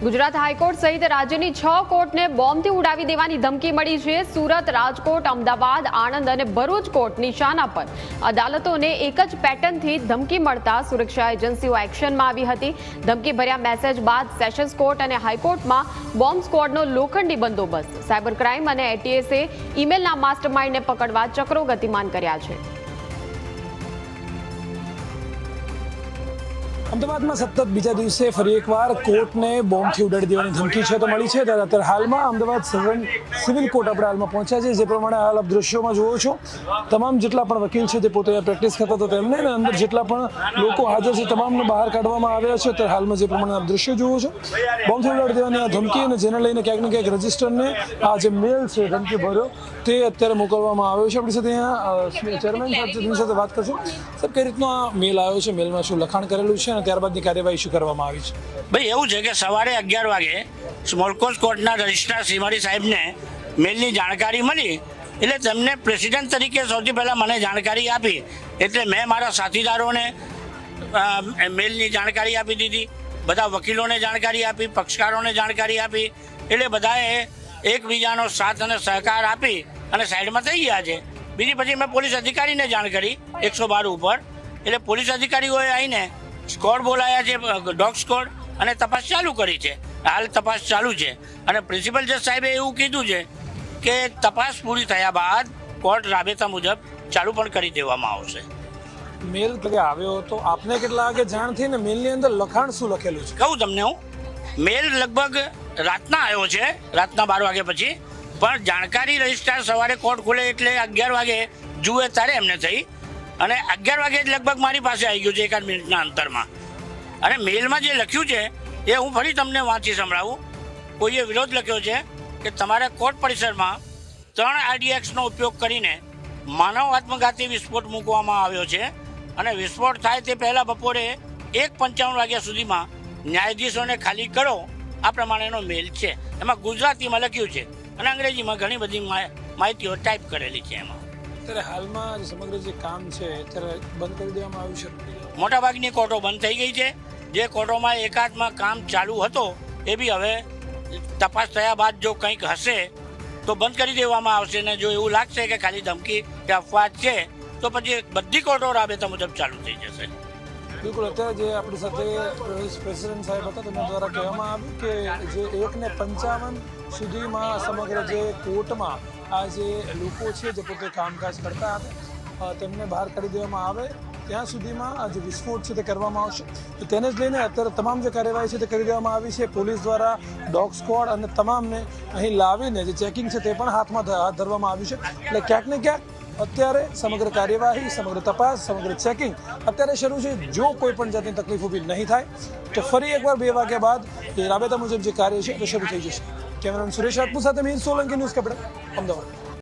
Gujarat high court સહિત રાજ્યની છ કોર્ટને બોમ્બથી ઉડાવી દેવાની ધમકી મળી છે. સુરત રાજકોટ, અમદાવાદ, આણંદ અને ભરૂચ કોર્ટ નિશાના પર અદાલતોને એક જ પેટર્નથી ધમકી મળતા સુરક્ષા એજન્સીઓ એક્શનમાં આવી હતી. ધમકી ભર્યા મેસેજ બાદ સેશન્સ કોર્ટ અને હાઈકોર્ટમાં બોમ્બ સ્ક્વોડનો લોખંડી બંદોબસ્ત, સાયબર ક્રાઇમ અને એટીએસે ઈમેલના માસ્ટરમાઇન્ડને પકડવા ચક્રો ગતિમાન કર્યા છે. અમદાવાદમાં સતત બીજા દિવસે ફરી એકવાર કોર્ટને બોમ્બથી ઉડાડી દેવાની ધમકી છે તો મળી છે. ત્યારે અત્યારે હાલમાં અમદાવાદ સિવિલ સિવિલ કોર્ટ આપણે હાલમાં પહોંચ્યા છે, જે પ્રમાણે હાલ આપ દ્રશ્યોમાં જુઓ છો. તમામ જેટલા પણ વકીલ છે તે પોતે પ્રેક્ટિસ કરતા હતા. તેમને અને અંદર જેટલા પણ લોકો હાજર છે તમામને બહાર કાઢવામાં આવ્યા છે. અત્યારે હાલમાં જે પ્રમાણે આપ દ્રશ્યો જુઓ છો, બોમ્બથી ઉડાડી દેવાની આ ધમકી અને જેને લઈને ક્યાંક ને ક્યાંક રજિસ્ટરને આ જે મેલ છે, ધમકી ભર્યો, તે અત્યારે મોકલવામાં આવ્યો છે. આપણી સાથે અહીંયા ચેરમેન સાહેબ સાથે વાત કરશું. સાહેબ, કઈ રીતનો આ મેલ આવ્યો છે? મેલમાં શું લખાણ કરેલું છે અને ત્યારબાદની કાર્યવાહી શું કરવામાં આવી છે? ભાઈ, એવું છે કે સવારે અગિયાર વાગે સ્મોલકોસ કોર્ટના રજિસ્ટ્રાર શ્રીમાળી સાહેબને મેલની જાણકારી મળી. એટલે તેમને પ્રેસિડેન્ટ તરીકે સૌથી પહેલાં મને જાણકારી આપી. એટલે મેં મારા સાથીદારોને મેલની જાણકારી આપી દીધી. બધા વકીલોને જાણકારી આપી, પક્ષકારોને જાણકારી આપી. એટલે બધાએ એકબીજાનો સાથ અને સહકાર આપી અને સાઈડમાં થઈ ગયા છે. બીજી પછી મેં પોલીસ અધિકારીને જાણ કરી એકસો બાર ઉપર. એટલે પોલીસ અધિકારીઓએ આવીને સ્કોડ બોલાયા છે ડોગ સ્કોડ અને તપાસ ચાલુ કરી છે. હાલ તપાસ ચાલુ છે. અને પ્રિન્સિપલ જજ સાહેબે એવું કીધું છે કે તપાસ પૂરી થયા બાદ કોર્ટ રાબેતા મુજબ ચાલુ પણ કરી દેવામાં આવશે. મેલ કે આવ્યો હતો? આપને કેટલા વાગે જાણ થઈ ને મેલની અંદર લખાણ શું લખેલું છે? કહું તમને હું. મેલ લગભગ રાતના આવ્યો છે રાતના બાર વાગે પછી. પણ જાણકારી રજિસ્ટ્રાર સવારે કોર્ટ ખુલે એટલે અગિયાર વાગે જુએ ત્યારે એમને થઈ અને અગિયાર વાગે જ લગભગ મારી પાસે આવી ગયું છે એકાદ મિનિટના અંતરમાં. અને મેલમાં જે લખ્યું છે, એ હું ફરી તમને વાંચી સંભળાવું. કોઈએ વિરોધ લખ્યો છે કે તમારે કોર્ટ પરિસરમાં ત્રણ આરડીએક્સનો ઉપયોગ કરીને માનવ આત્મઘાતી વિસ્ફોટ મૂકવામાં આવ્યો છે અને વિસ્ફોટ થાય તે પહેલાં બપોરે એક પંચાવન વાગ્યા સુધીમાં ન્યાયાધીશોને ખાલી કરો, આ પ્રમાણેનો મેલ છે. એમાં ગુજરાતીમાં લખ્યું છે અને અંગ્રેજીમાં ઘણી બધી માહિતીઓ ટાઈપ કરેલી છે એમાં. અત્યારે હાલમાં સમગ્ર જે કામ છે અત્યારે બંધ કરી દેવામાં આવ્યું છે મોટાભાગની કોર્ટો બંધ થઈ ગઈ છે. જે કોર્ટોમાં એકાદમાં કામ ચાલુ હતો એ બી હવે તપાસ થયા બાદ જો કંઈક હશે તો બંધ કરી દેવામાં આવશે. ને જો એવું લાગશે કે ખાલી ધમકી કે અફવા છે તો પછી બધી કોર્ટો રાબેતા મુજબ ચાલુ થઈ જશે. બિલકુલ અત્યારે જે આપણી સાથે પ્રેસિડેન્ટ સાહેબ હતા તેમના દ્વારા કહેવામાં આવ્યું કે જે એક ને પંચાવન સુધીમાં સમગ્ર જે કોર્ટમાં આ જે લોકો છે જે પોતે કામકાજ કરતા હતા તેમને બહાર કાઢી દેવામાં આવે. ત્યાં સુધીમાં આ જે વિસ્ફોટ છે તે કરવામાં આવશે. તો તેને જ લઈને અત્યારે તમામ જે કાર્યવાહી છે તે કરી દેવામાં આવી છે. પોલીસ દ્વારા ડોગ સ્ક્વોડ અને તમામને અહીં લાવીને જે ચેકિંગ છે તે પણ હાથમાં હાથ ધરવામાં આવ્યું છે. એટલે ક્યાંક ને ક્યાંક અત્યારે સમગ્ર કાર્યવાહી, સમગ્ર તપાસ, સમગ્ર ચેકિંગ અત્યારે શરૂ છે. જો કોઈ પણ જાતની તકલીફ ઊભી નહીં થાય, તો ફરી એકવાર બે વાગ્યા બાદ રાબેતા મુજબ જે કાર્ય છે તે શરૂ થઈ જશે. કેમેરામેન સુરેશ રાજપૂત સાથે મીર સોલંકી ન્યૂઝ કપડા અમદાવાદ.